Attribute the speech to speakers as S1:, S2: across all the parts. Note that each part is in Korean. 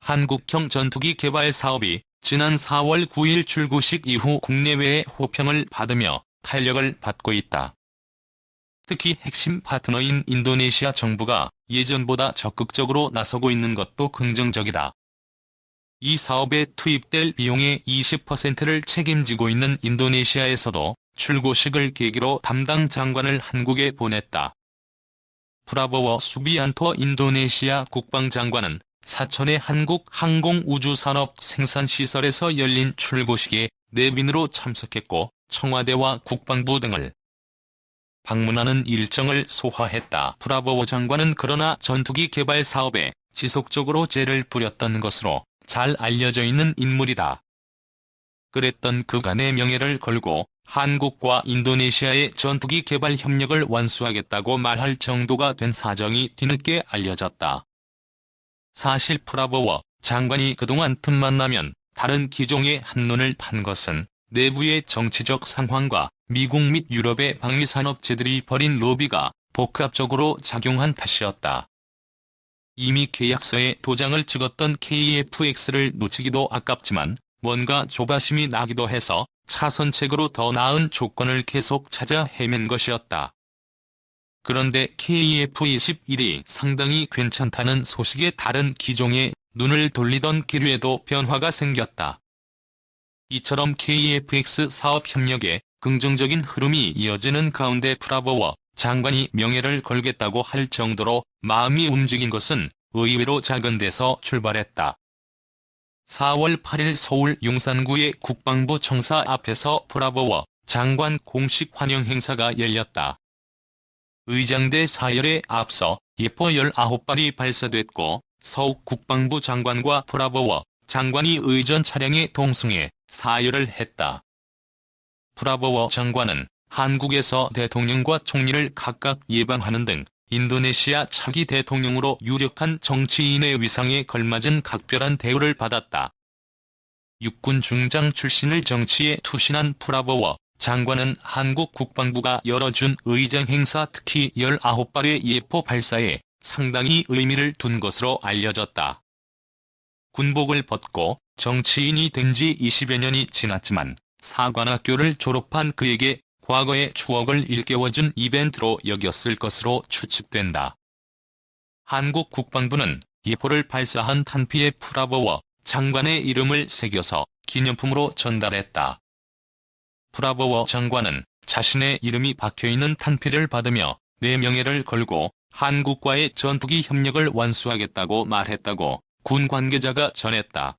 S1: 한국형 전투기 개발 사업이 지난 4월 9일 출고식 이후 국내외의 호평을 받으며 탄력을 받고 있다. 특히 핵심 파트너인 인도네시아 정부가 예전보다 적극적으로 나서고 있는 것도 긍정적이다. 이 사업에 투입될 비용의 20%를 책임지고 있는 인도네시아에서도 출고식을 계기로 담당 장관을 한국에 보냈다. 프라보워 수비안토 인도네시아 국방장관은 사천의 한국 항공우주산업 생산시설에서 열린 출고식에 내빈으로 참석했고 청와대와 국방부 등을 방문하는 일정을 소화했다. 프라보워 장관은 그러나 전투기 개발 사업에 지속적으로 죄를 부렸던 것으로 잘 알려져 있는 인물이다. 그랬던 그간의 명예를 걸고 한국과 인도네시아의 전투기 개발 협력을 완수하겠다고 말할 정도가 된 사정이 뒤늦게 알려졌다. 사실 프라보워 장관이 그동안 틈만 나면 다른 기종의 한눈을 판 것은 내부의 정치적 상황과 미국 및 유럽의 방위산업체들이 벌인 로비가 복합적으로 작용한 탓이었다. 이미 계약서에 도장을 찍었던 KFX를 놓치기도 아깝지만 뭔가 조바심이 나기도 해서 차선책으로 더 나은 조건을 계속 찾아 헤맨 것이었다. 그런데 KF-21이 상당히 괜찮다는 소식에 다른 기종에 눈을 돌리던 기류에도 변화가 생겼다. 이처럼 KFX 사업 협력에 긍정적인 흐름이 이어지는 가운데 프라보워 장관이 명예를 걸겠다고 할 정도로 마음이 움직인 것은 의외로 작은 데서 출발했다. 4월 8일 서울 용산구의 국방부 청사 앞에서 프라보워 장관 공식 환영 행사가 열렸다. 의장대 사열에 앞서 예포 19발이 발사됐고 서욱 국방부 장관과 프라보워 장관이 의전 차량에 동승해 사열을 했다. 프라보워 장관은 한국에서 대통령과 총리를 각각 예방하는 등 인도네시아 차기 대통령으로 유력한 정치인의 위상에 걸맞은 각별한 대우를 받았다. 육군 중장 출신을 정치에 투신한 프라보워 장관은 한국 국방부가 열어준 의장 행사 특히 19발의 예포 발사에 상당히 의미를 둔 것으로 알려졌다. 군복을 벗고 정치인이 된 지 20여 년이 지났지만 사관학교를 졸업한 그에게 과거의 추억을 일깨워준 이벤트로 여겼을 것으로 추측된다. 한국 국방부는 예포를 발사한 탄피에 프라보워 장관의 이름을 새겨서 기념품으로 전달했다. 프라보워 장관은 자신의 이름이 박혀있는 탄피를 받으며 내 명예를 걸고 한국과의 전투기 협력을 완수하겠다고 말했다고 군 관계자가 전했다.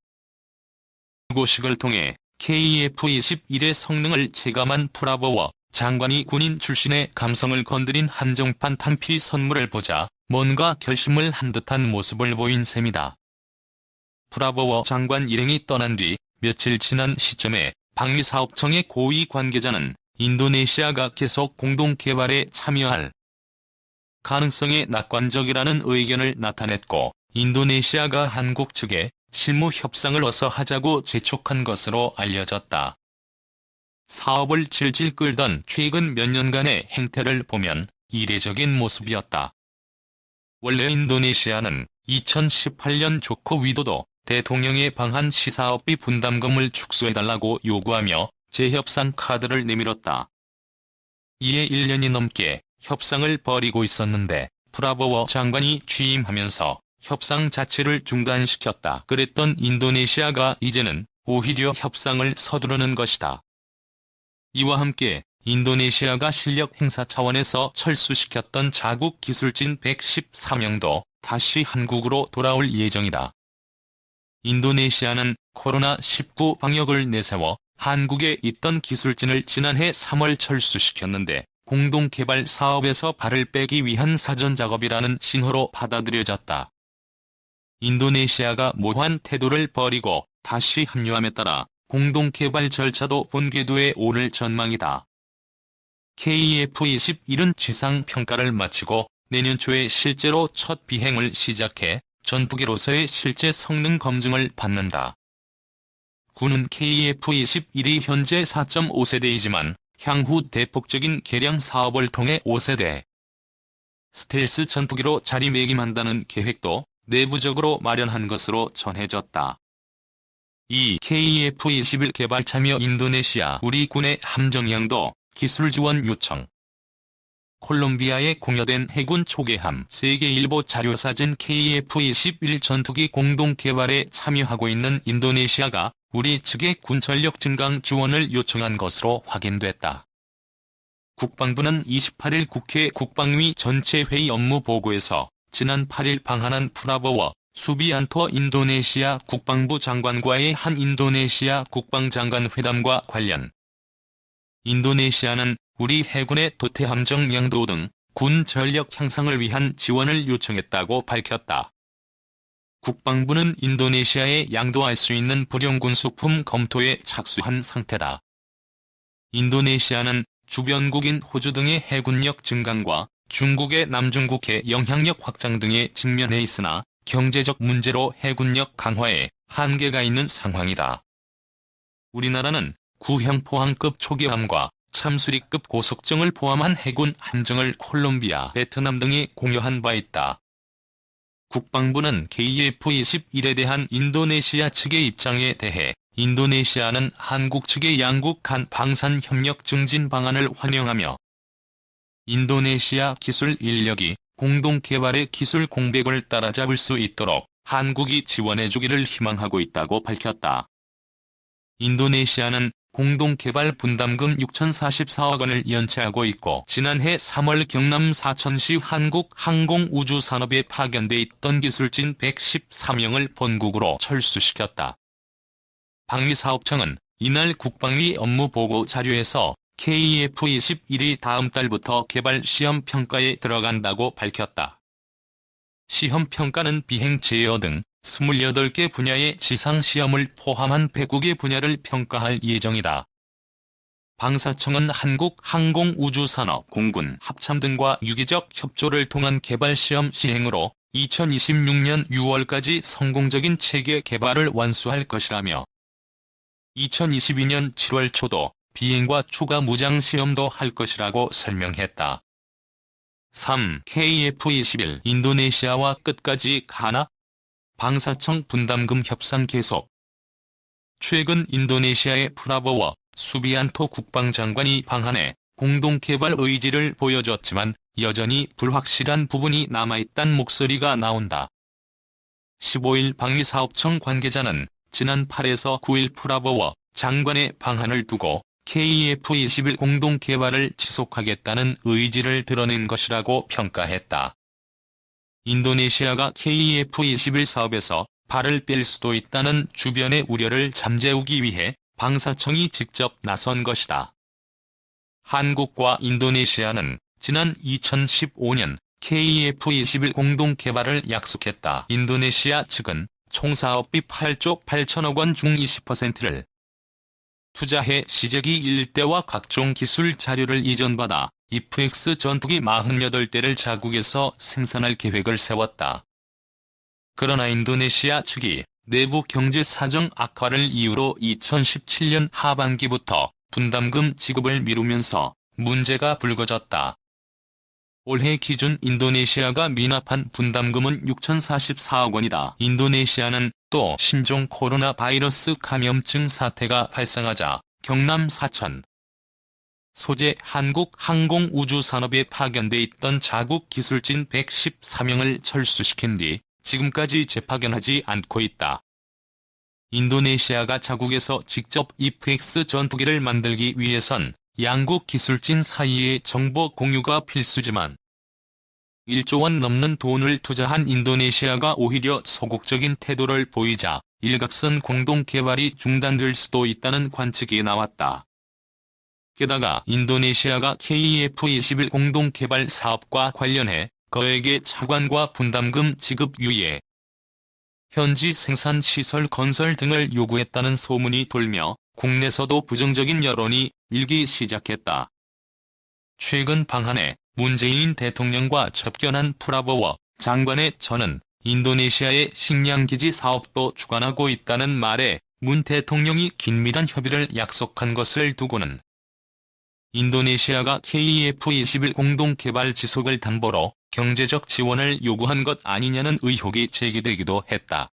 S1: 고식을 통해 KF-21의 성능을 체감한 프라보워 장관이 군인 출신의 감성을 건드린 한정판 탄피 선물을 보자 뭔가 결심을 한 듯한 모습을 보인 셈이다. 프라보워 장관 일행이 떠난 뒤 며칠 지난 시점에 방위사업청의 고위 관계자는 인도네시아가 계속 공동 개발에 참여할 가능성이 낙관적이라는 의견을 나타냈고 인도네시아가 한국 측에 실무 협상을 어서 하자고 재촉한 것으로 알려졌다. 사업을 질질 끌던 최근 몇 년간의 행태를 보면 이례적인 모습이었다. 원래 인도네시아는 2018년 조코 위도도 대통령의 방한 시사업비 분담금을 축소해달라고 요구하며 재협상 카드를 내밀었다. 이에 1년이 넘게 협상을 벌이고 있었는데 프라보워 장관이 취임하면서 협상 자체를 중단시켰다. 그랬던 인도네시아가 이제는 오히려 협상을 서두르는 것이다. 이와 함께 인도네시아가 실력 행사 차원에서 철수시켰던 자국 기술진 114명도 다시 한국으로 돌아올 예정이다. 인도네시아는 코로나19 방역을 내세워 한국에 있던 기술진을 지난해 3월 철수시켰는데 공동개발 사업에서 발을 빼기 위한 사전 작업이라는 신호로 받아들여졌다. 인도네시아가 모호한 태도를 버리고 다시 합류함에 따라 공동개발 절차도 본궤도에 오를 전망이다. KF-21은 지상평가를 마치고 내년 초에 실제로 첫 비행을 시작해 전투기로서의 실제 성능 검증을 받는다. 군은 KF-21이 현재 4.5세대이지만 향후 대폭적인 개량 사업을 통해 5세대 스텔스 전투기로 자리매김한다는 계획도 내부적으로 마련한 것으로 전해졌다. 이 KF-21 개발 참여 인도네시아 우리 군의 함정양도 기술 지원 요청 콜롬비아에 공여된 해군 초계함 세계일보 자료사진 KF-21 전투기 공동 개발에 참여하고 있는 인도네시아가 우리 측의 군 전력 증강 지원을 요청한 것으로 확인됐다. 국방부는 28일 국회 국방위 전체회의 업무 보고에서 지난 8일 방한한 프라보워 수비안토 인도네시아 국방부 장관과의 한 인도네시아 국방장관 회담과 관련 인도네시아는 우리 해군의 도태함정 양도 등 군 전력 향상을 위한 지원을 요청했다고 밝혔다. 국방부는 인도네시아에 양도할 수 있는 불용군 수품 검토에 착수한 상태다. 인도네시아는 주변국인 호주 등의 해군력 증강과 중국의 남중국해 영향력 확장 등에 직면해 있으나 경제적 문제로 해군력 강화에 한계가 있는 상황이다. 우리나라는 구형 포항급 초계함과 참수리급 고속정을 포함한 해군 함정을 콜롬비아, 베트남 등이 공유한 바 있다. 국방부는 KF-21에 대한 인도네시아 측의 입장에 대해 인도네시아는 한국 측의 양국 간 방산 협력 증진 방안을 환영하며 인도네시아 기술 인력이 공동 개발의 기술 공백을 따라잡을 수 있도록 한국이 지원해주기를 희망하고 있다고 밝혔다. 인도네시아는 공동개발 분담금 6,044억 원을 연체하고 있고 지난해 3월 경남 사천시 한국항공우주산업에 파견돼 있던 기술진 113명을 본국으로 철수시켰다. 방위사업청은 이날 국방위 업무보고 자료에서 KF-21이 다음 달부터 개발 시험 평가에 들어간다고 밝혔다. 시험 평가는 비행 제어 등 28개 분야의 지상시험을 포함한 109개 분야를 평가할 예정이다. 방사청은 한국항공우주산업, 공군, 합참 등과 유기적 협조를 통한 개발시험 시행으로 2026년 6월까지 성공적인 체계 개발을 완수할 것이라며 2022년 7월 초도 비행과 추가 무장 시험도 할 것이라고 설명했다. 3. KF-21 인도네시아와 끝까지 가나? 방사청 분담금 협상 계속 최근 인도네시아의 프라보워 수비안토 국방장관이 방한해 공동개발 의지를 보여줬지만 여전히 불확실한 부분이 남아있단 목소리가 나온다. 15일 방위사업청 관계자는 지난 8에서 9일 프라보워 장관의 방한을 두고 KF-21 공동개발을 지속하겠다는 의지를 드러낸 것이라고 평가했다. 인도네시아가 KF-21 사업에서 발을 뺄 수도 있다는 주변의 우려를 잠재우기 위해 방사청이 직접 나선 것이다. 한국과 인도네시아는 지난 2015년 KF-21 공동 개발을 약속했다. 인도네시아 측은 총 사업비 8조 8천억 원 중 20%를 투자해 시제기 일대와 각종 기술 자료를 이전받아 IF-X 전투기 48대를 자국에서 생산할 계획을 세웠다. 그러나 인도네시아 측이 내부 경제 사정 악화를 이유로 2017년 하반기부터 분담금 지급을 미루면서 문제가 불거졌다. 올해 기준 인도네시아가 미납한 분담금은 6,044억 원이다. 인도네시아는 또 신종 코로나 바이러스 감염증 사태가 발생하자 경남 사천 소재 한국항공우주산업에 파견돼 있던 자국 기술진 114명을 철수시킨 뒤 지금까지 재파견하지 않고 있다. 인도네시아가 자국에서 직접 IF-X 전투기를 만들기 위해선 양국 기술진 사이의 정보 공유가 필수지만 1조 원 넘는 돈을 투자한 인도네시아가 오히려 소극적인 태도를 보이자 일각선 공동 개발이 중단될 수도 있다는 관측이 나왔다. 게다가 인도네시아가 KF-21 공동 개발 사업과 관련해 거액의 차관과 분담금 지급 유예, 현지 생산 시설 건설 등을 요구했다는 소문이 돌며 국내에서도 부정적인 여론이 일기 시작했다. 최근 방한해 문재인 대통령과 접견한 프라보워 장관의 저는 인도네시아의 식량기지 사업도 주관하고 있다는 말에 문 대통령이 긴밀한 협의를 약속한 것을 두고는 인도네시아가 KF-21 공동개발 지속을 담보로 경제적 지원을 요구한 것 아니냐는 의혹이 제기되기도 했다.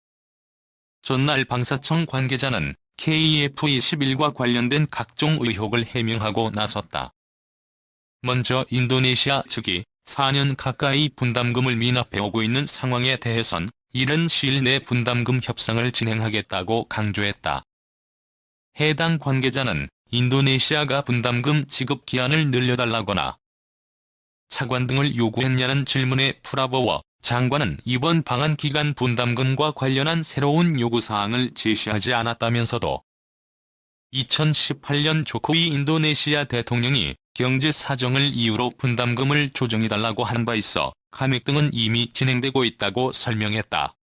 S1: 전날 방사청 관계자는 KF21과 관련된 각종 의혹을 해명하고 나섰다. 먼저 인도네시아 측이 4년 가까이 분담금을 미납해오고 있는 상황에 대해선 이른 시일 내 분담금 협상을 진행하겠다고 강조했다. 해당 관계자는 인도네시아가 분담금 지급 기한을 늘려달라거나 차관 등을 요구했냐는 질문에 프라보워 장관은 이번 방한 기간 분담금과 관련한 새로운 요구사항을 제시하지 않았다면서도 2018년 조코위 인도네시아 대통령이 경제 사정을 이유로 분담금을 조정해달라고 한 바 있어 감액 등은 이미 진행되고 있다고 설명했다.